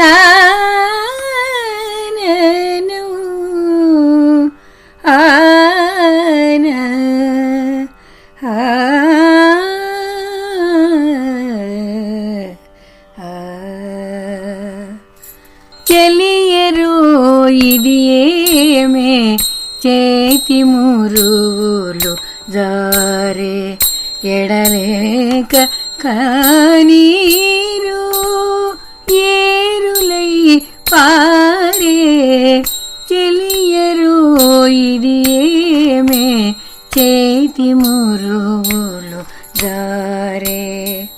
తానను ఆన ఆ ఇది ఏమే? చేతి మురువులు జారే ఎడలేక కానీ చెలియరు ఇది ఏమే? చేతి మురువులు జారే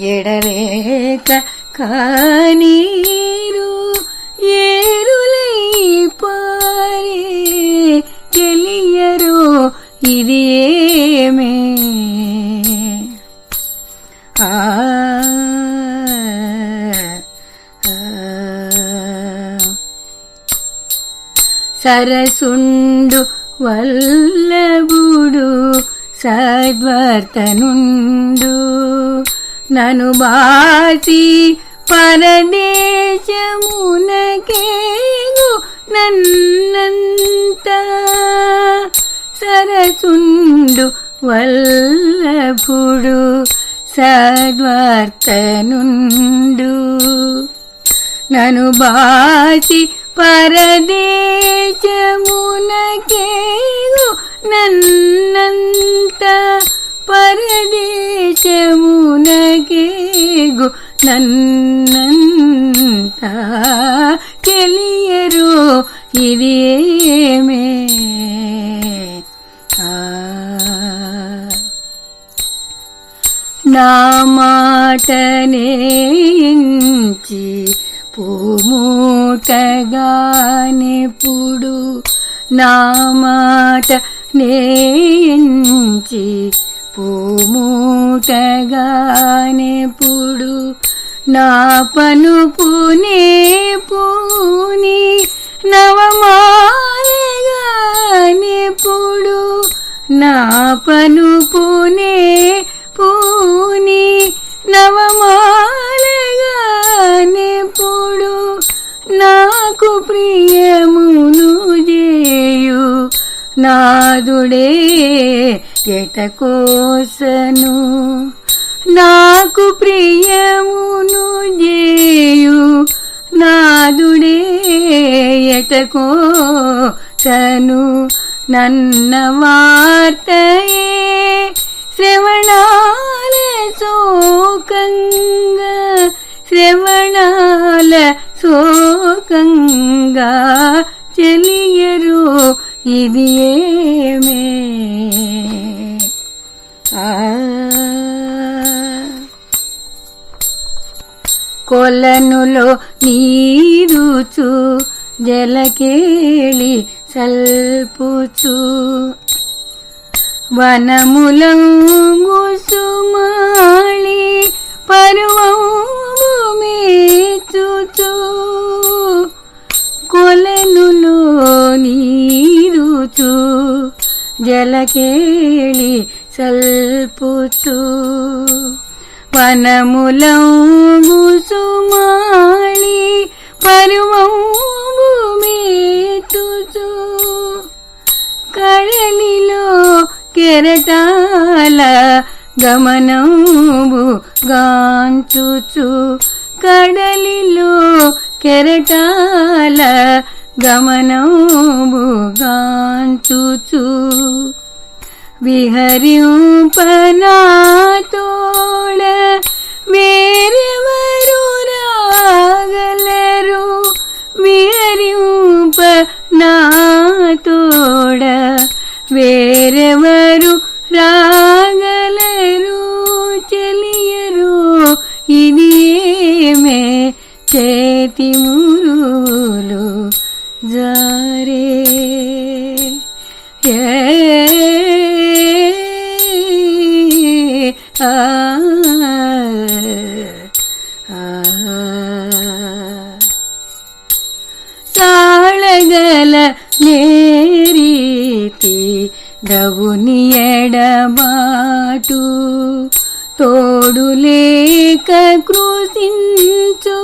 ఎడరేక కానీరు ఏరులై పారే. తెలియరు ఇది ఏమే? సరసుండు వల్లభుడు సద్వర్తనుండు. నను బాసి పరదేశమునకేగు నన్నంత. సరసుండు వల్లభుడు సద్వర్తనుండు. నను బాసి పరదేశమునకేగు నన్నంత పరదేశమునకేగు నన్నంత తెలియరు ఇది నా మాటనే ఇంచి పూమూటగానెప్పుడు నా మాట నేయించి పూమూటగానెప్పుడు నా పనుపునే పూని నవమాలగానెప్పుడు నా పనుపునే పూని నాదుడే ఎటకోసను నాకు ప్రియమును జేయు. నాదుడే ఎటకో తను నన్న వార్తయే శ్రవణాల శోకంగా. శ్రవణాల శోకంగా చెలియరు ఇది ఏమే? ఆ. కొలనులో నీరుచు జలకేళి సల్పుచు. వనములంగుసుమాళి పరువము మేచుచు. జలకేళి సల్పుచు వనములంగు సుమాళి పరువము మేచుచు కడలిలో కెరటాల గమనము గాంచుచు కడలిలో కెరటాల గమనంబు గాంచుచు విహరింపనాతోడ వేరెవరు जा रे ये आ, आ, ತಾಳಗಲ ನೇರೀತಿ ದಗುನಿಯಡಬಾಟು ತೋಡು ಲೇಖ ಕೃತಿಂಚು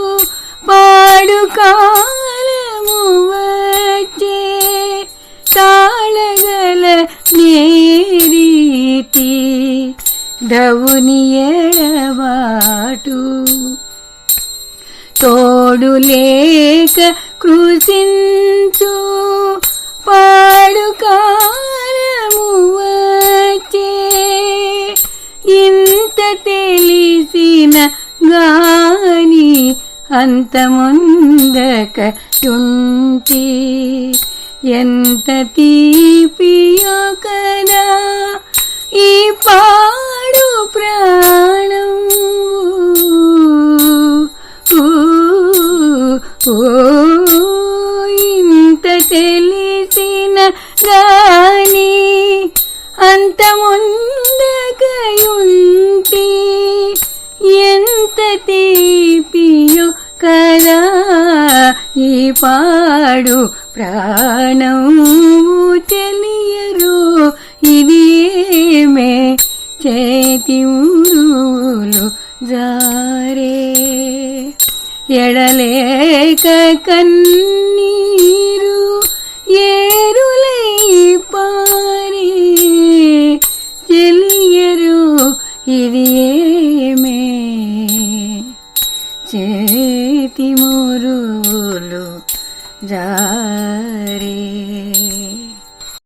దవుని ఎడబాటు తోడు లేక కృషించు పాడు కాలము వచ్చే. ఇంత తెలిసిన గాని అంత ముందక టుంటి. ఎంత తీపియో కదా ఈ పాడు ప్రాణం. ఓ ఇంత తెలిసిన గాని అంత ఎంత తీపియో కదా ఈ పాడు ప్రాణం. ఎడలేక కన్నీరు ఏరులై పారి తెలియరు ఇది